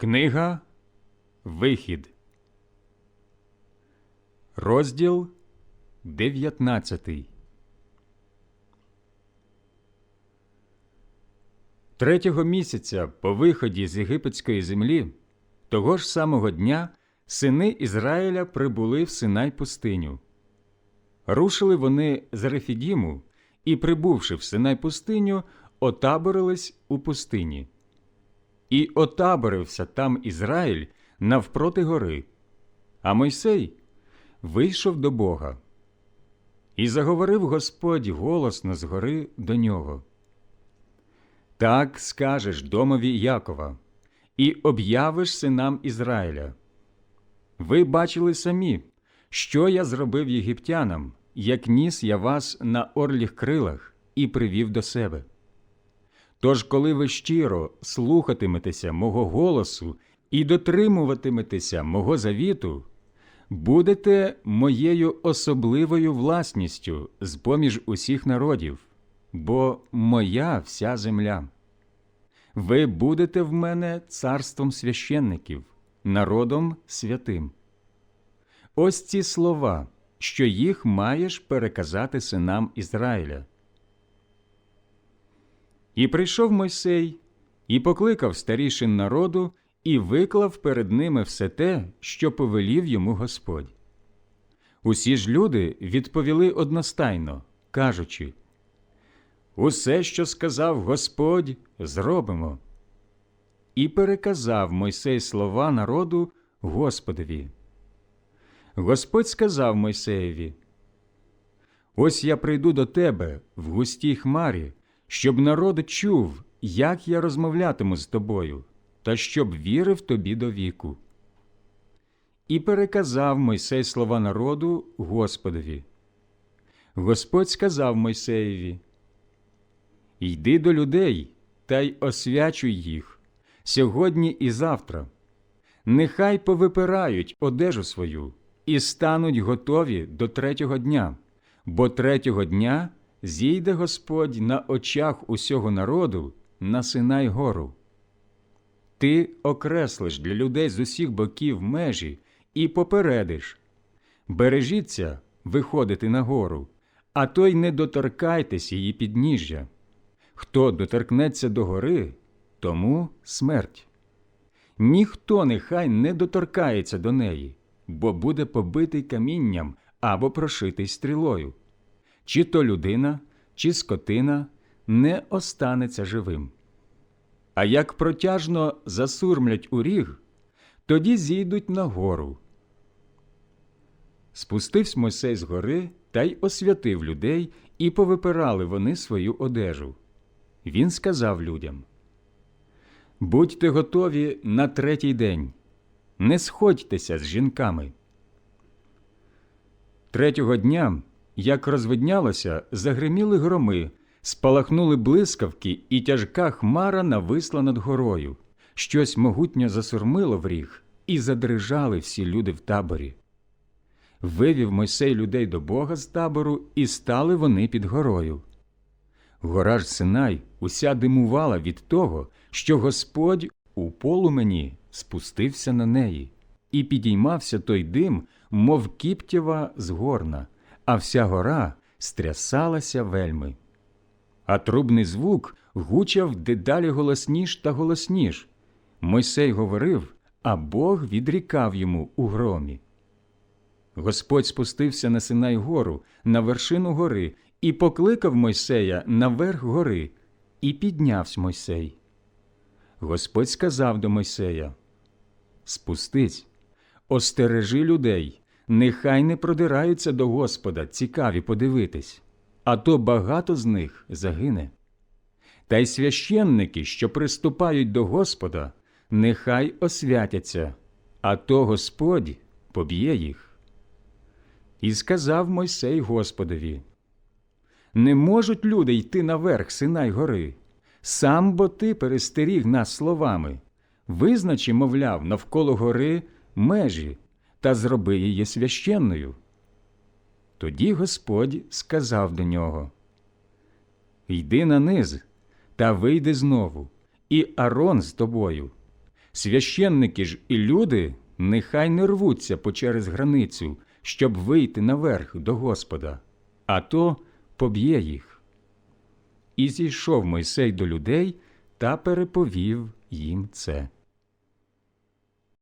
Книга Вихід, розділ 19 Третього місяця по виході з єгипетської землі, того ж самого дня сини Ізраїля прибули в Синай пустиню. Рушили вони з Рефідіму і, прибувши в Синай пустиню, отаборились у пустині. І отаборився там Ізраїль навпроти гори, а Мойсей вийшов до Бога. І заговорив Господь голосно з гори до нього. Так скажеш домові Якова, і об'явиш синам Ізраїля. Ви бачили самі, що я зробив єгиптянам, як ніс я вас на орліх крилах і привів до себе. Тож, коли ви щиро слухатиметеся мого голосу і дотримуватиметеся мого завіту, будете моєю особливою власністю з поміж усіх народів, бо моя вся земля. Ви будете в мене царством священників, народом святим. Ось ці слова, що їх маєш переказати синам Ізраїля. І прийшов Мойсей, і покликав старішин народу, і виклав перед ними все те, що повелів йому Господь. Усі ж люди відповіли одностайно, кажучи Усе, що сказав Господь, зробимо. І переказав Мойсей слова народу Господові. Господь сказав Мойсеєві: Ось я прийду до тебе в густій хмарі, щоб народ чув, як я розмовлятиму з тобою, та щоб вірив тобі до віку. І переказав Мойсей слова народу Господові. Господь сказав Мойсеєві: Йди до людей та й освячуй їх сьогодні і завтра. Нехай повипирають одежу свою і стануть готові до третього дня, бо третього дня зійде Господь на очах усього народу на Синай гору. Ти окреслиш для людей з усіх боків межі і попередиш бережіться виходити на гору, а то й не доторкайтесь її підніжжя. Хто доторкнеться до гори, тому смерть. Ніхто нехай не доторкається до неї, бо буде побитий камінням або прошитий стрілою. Чи то людина, чи скотина не останеться живим. А як протяжно засурмлять у ріг, тоді зійдуть на гору. Спустився Мойсей з гори та й освятив людей, і повипирали вони свою одежу. Він сказав людям Будьте готові на третій день, не сходьтеся з жінками. Третього дня, як розвиднялося, загриміли громи, спалахнули блискавки, і тяжка хмара нависла над горою. Щось могутньо засурмило в ріг, і задрижали всі люди в таборі. Вивів Мойсей людей до Бога з табору, і стали вони під горою. Гора ж Синай уся димувала від того, що Господь у полумені спустився на неї, і підіймався той дим, мов кіптєва з горна, а вся гора стрясалася вельми. А трубний звук гучав дедалі голосніш та голосніш. Мойсей говорив, а Бог відрікав йому у громі. Господь спустився на Синай гору, на вершину гори, і покликав Мойсея наверх гори, і піднявся Мойсей. Господь сказав до Мойсея Спустись, остережи людей, нехай не продираються до Господа, цікаві подивитись, а то багато з них загине. Та й священники, що приступають до Господа, нехай освятяться, а то Господь поб'є їх. І сказав Мойсей Господові Не можуть люди йти наверх Синай гори, сам бо ти перестеріг нас словами. Визначи, мовляв, навколо гори межі та зроби її священною. Тоді Господь сказав до нього Йди на низ та вийди знову, і Арон з тобою. Священники ж і люди нехай не рвуться через границю, щоб вийти наверх до Господа, а то поб'є їх. І зійшов Мойсей до людей та переповів їм це.